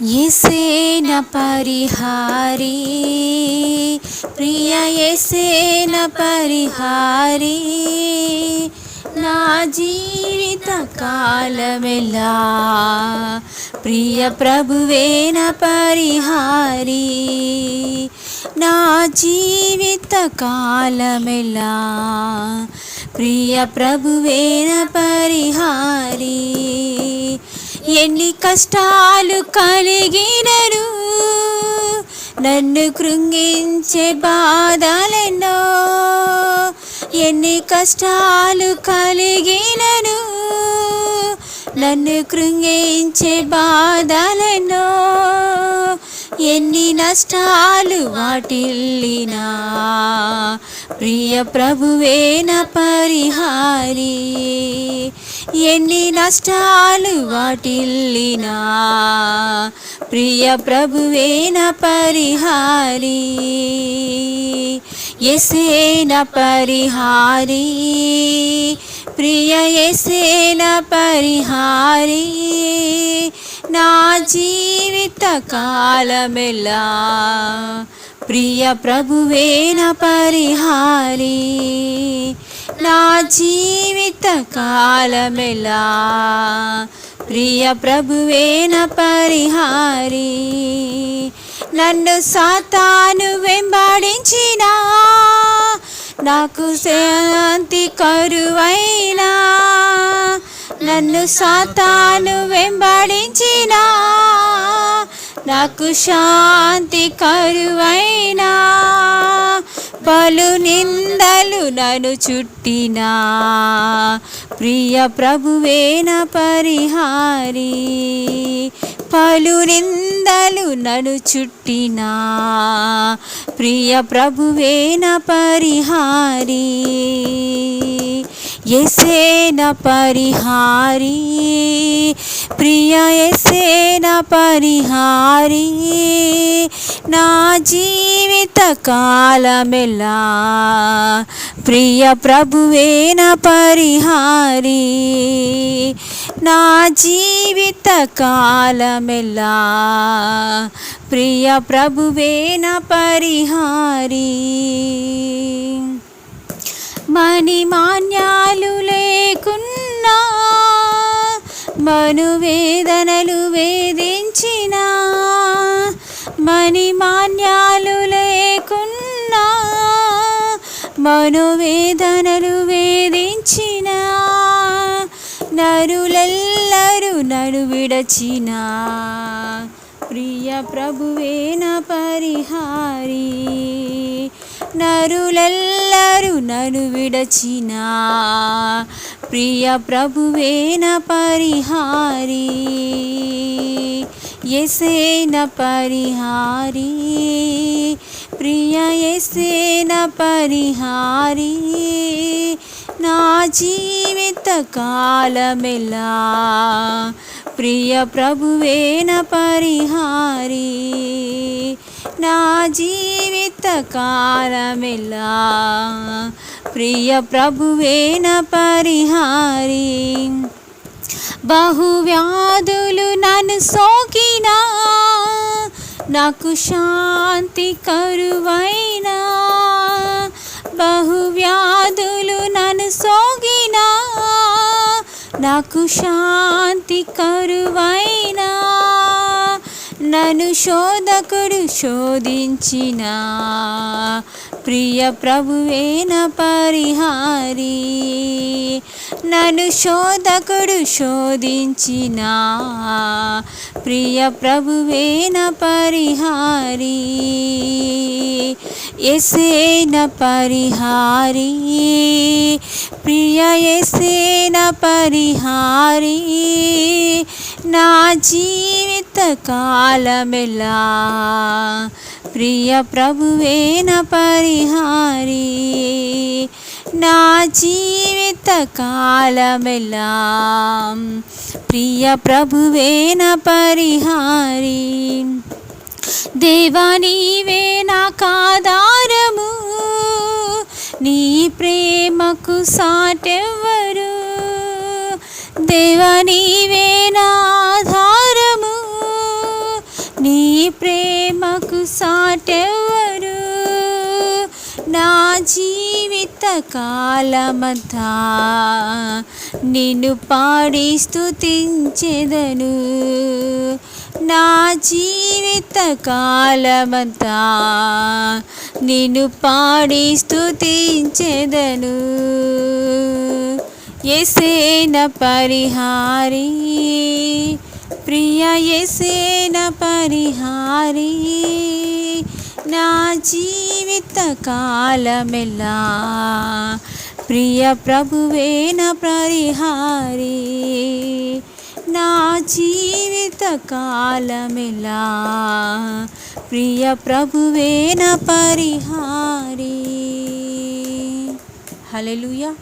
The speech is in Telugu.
ఎసేన పరిహారి ప్రియ ఎసేన పరిహారి నా జీవిత కాలమెలా ప్రియ ప్రభువేన పరిహారీ నా జీవిత కాలమెలా? ప్రియ ప్రభువేన పరిహారి ఎన్ని కష్టాలు కలిగినను నన్ను కృంగించే బాధలెన్నో ఎన్ని కష్టాలు కలిగినను నన్ను కృంగించే బాధలెన్నో నష్టాలు వాటిల్లినా ప్రియ ప్రభువేన పరిహారి. ఎన్ని నష్టాలు వాటిల్లినా ప్రియ ప్రభువేన పరిహారి. ఎసేన పరిహారి ప్రియ ఎసేన పరిహారి. నా జీవిత కాలమెలా? ప్రియ ప్రభువేన పరిహారి. నా జీవిత కాలమెలా? ప్రియ ప్రభువేన పరిహారి. నన్ను సాతాను వెంబడించిన నాకు శాంతి కరువైన నన్ను సాతాను వెంబడించిన నాకు శాంతి కరువైనా పలు నిందలు నన్ను చుట్టినా. ప్రియ ప్రభువేన పరిహారి పలు నిందలు నన్ను చుట్టినా. ప్రియ ప్రభువేన పరిహారి. ఎసేన పరిహారి ప్రియ ఎసేన పరిహారి నా జీవిత కాలమెలా ప్రియ ప్రభువేన పరిహారి నా జీవిత కాలమెలా ప్రియ ప్రభువేన పరిహారీ. మణిమాన్యాలు లేకున్నా మనువేదనలు వేధించిన మణిమాన్యాలు లేకున్నా మనువేదనలు వేధించిన నరులెల్లరూ నడు విడచిన. ప్రియ ప్రభువేన పరిహారి నరులెల్లరూ నను విడచిన. ప్రియ ప్రభువేన పరిహారి ఎసేన పరిహారి. ప్రియ ఎసేన పరిహారి నా జీవిత కాలమెలా. ప్రియ ప్రభువేన పరిహారీ. నా జీవిత కాలమెలా ప్రియ ప్రభువేన పరిహారి. బహువ్యాధులు నన్ను సోకినా నాకు శాంతి కరువైనా. బహువ్యాధులు నన్ను సోకినా నాకు శాంతి కరువైనా. నన్ను శోధకుడు శోధించిన. ప్రియ ప్రభువేన పరిహారి. నన్ను శోధకుడు శోధించిన. ప్రియ ప్రభువేన పరిహారి. ఎసేన పరిహారి. ప్రియ ఎసేన పరిహారి. నా జీవిత బలమెలా? ప్రియ ప్రభువేన పరిహారి. నా జీవిత కాలమెలా? ప్రియ ప్రభువేన పరిహారి. దేవా నీవే నాకాధారము నీ ప్రేమకు సాటెవ్వరు. దేవా నీవే నా ప్రేమకు సాటెవరు నా జీవిత కాలమంతా నిన్ను పాడి స్థుతించెదను నా జీవిత కాలమంతా నిన్ను పాడి స్థుతించెదను ఎసేన పరిహారీ ప్రియయసేన పరిహారీ నా జీవిత కాలమెల్లా ప్రియ ప్రభువేన పరిహారీ నా జీవిత కాలమెలా? ప్రియ ప్రభువేన పరిహారీ. హల్లెలూయా.